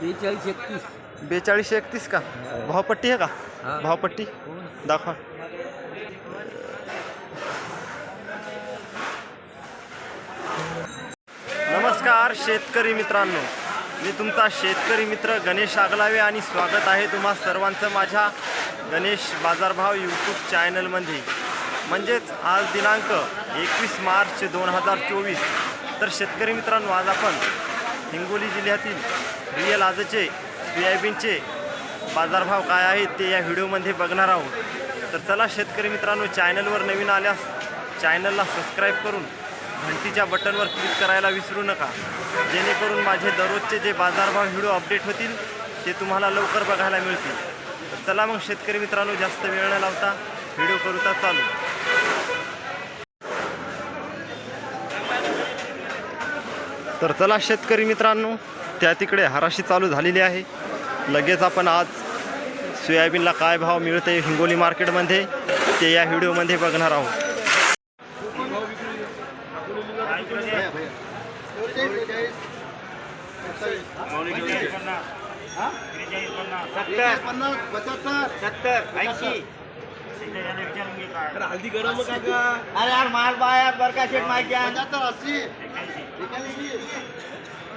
बेचाळीस एकतीस. बेचाळीसशे एकतीस का? भावपट्टी आहे का. भावपट्टी. दाखवा. नमस्कार शेतकरी मित्रांनो. मी तुमचा शेतकरी मित्र गणेश आगलावे आणि स्वागत आहे तुम्हा सर्वांचं माझ्या गणेश बाजारभाव यूट्यूब चॅनलमध्ये म्हणजेच आज दिनांक एकवीस मार्च दोन हजार चोवीस. तर शेतकरी मित्रांनो आज आपण हिंगोली जिल्ह्यातील रियल आजचे सोयाबीनचे बाजारभाव काय आहेत ते या व्हिडिओमध्ये बघणार आहोत. तर चला शेतकरी मित्रांनो चॅनलवर नवीन आल्यास चॅनलला सबस्क्राईब करून घंटीच्या बटनवर क्लिक करायला विसरू नका. जेणेकरून माझे दररोजचे जे बाजारभाव व्हिडिओ अपडेट होतील ते तुम्हाला लवकर बघायला मिळतील. तर चला मग शेतकरी मित्रांनो जास्त वेळ न लावता व्हिडिओ करूता चालू. तर चला शेतकरी मित्रांनो त्या तिकडे हराशी चालू झालेली आहे. लगेच आपण आज सोयाबीनला काय भाव मिळते हिंगोली मार्केटमध्ये ते या व्हिडिओमध्ये बघणार आहोत. अरे यार माल बा यार बरका शेट माहिती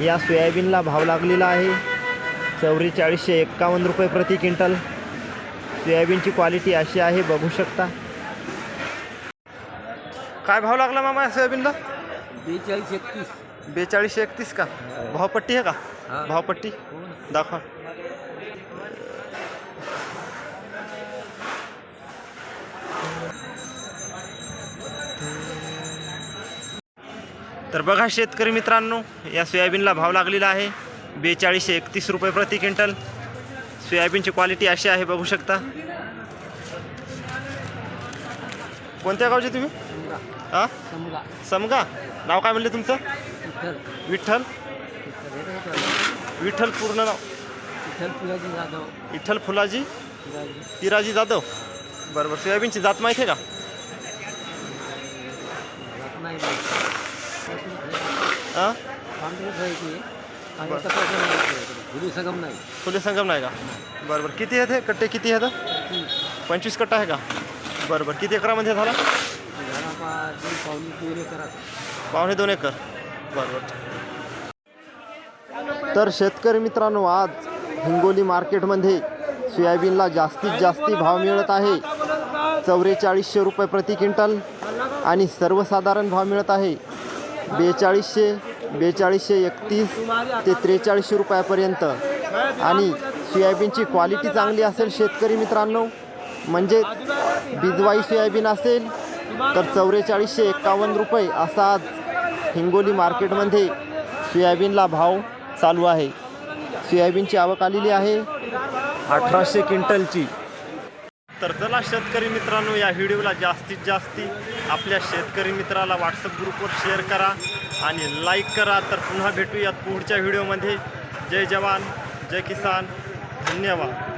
या सोयाबीनला भाव लागलेला आहे. चौवेचाळीसशे एक्कावन्न रुपये प्रति क्विंटल. सोयाबीनची क्वालिटी अशी आहे बघू शकता. काय भाव लागला मामा या सोयाबीनला? बेचाळीस एकतीस. बेचाळीसशे एकतीस का? भावपट्टी आहे का? हा. भावपट्टी? हो. दाखवा. तर बघा शेतकरी मित्रांनो या सोयाबीनला भाव लागलेला आहे. बेचाळीसशे एकतीस रुपये प्रति क्विंटल. सोयाबीनची क्वालिटी अशी आहे बघू शकता. कोणत्या गावचे तुम्ही? समगा. हां? समगा. नाव काय म्हणले तुमचं? विठ्ठल. विठ्ठल? पूर्ण नाव. विठ्ठल फुलाजी जाधव. विठ्ठल फुलाजी? पिराजी जाधव. बरं बरं सोयाबीनची जात माहिती आहे का. हां? सगम नाही. फुले संगम नाही का? बरं बरं. किती आहेत हे? कट्टे किती आहेत? पंचवीस कट्टा आहे का? बरं बरं. किती एकरामध्ये झाला? पावणे दोन एकर बरं बरं. तर शेतकरी मित्रांनो आज हिंगोली मार्केटमध्ये सोयाबीनला जास्तीत जास्ती भाव मिळत आहे. चौवेचाळीसशे रुपये प्रति क्विंटल आणि सर्वसाधारण भाव मिळत आहे. बेचाळीसशे बेचाळीसशे एकतीस ते त्रेचाळीसशे रुपयापर्यंत. आणि सोयाबीनची क्वालिटी चांगली असेल शेतकरी मित्रांनो म्हणजे बिजवाई सोयाबीन असेल तर चौवेचाळीसशे एक्कावन्न रुपये असा आज हिंगोली मार्केटमध्ये सोयाबीनला भाव चालू आहे. सोयाबीनची आवक आलेली आहे. अठराशे क्विंटलची. तर चला शेतकरी मित्रांनो या व्हिडिओला जास्तीत जास्ती आपल्या शेतकरी मित्राला व्हॉट्सअप ग्रुपवर शेअर करा आणि लाईक करा. तर पुन्हा भेटूयात पुढच्या व्हिडिओमध्ये. जय जवान जय किसान. धन्यवाद.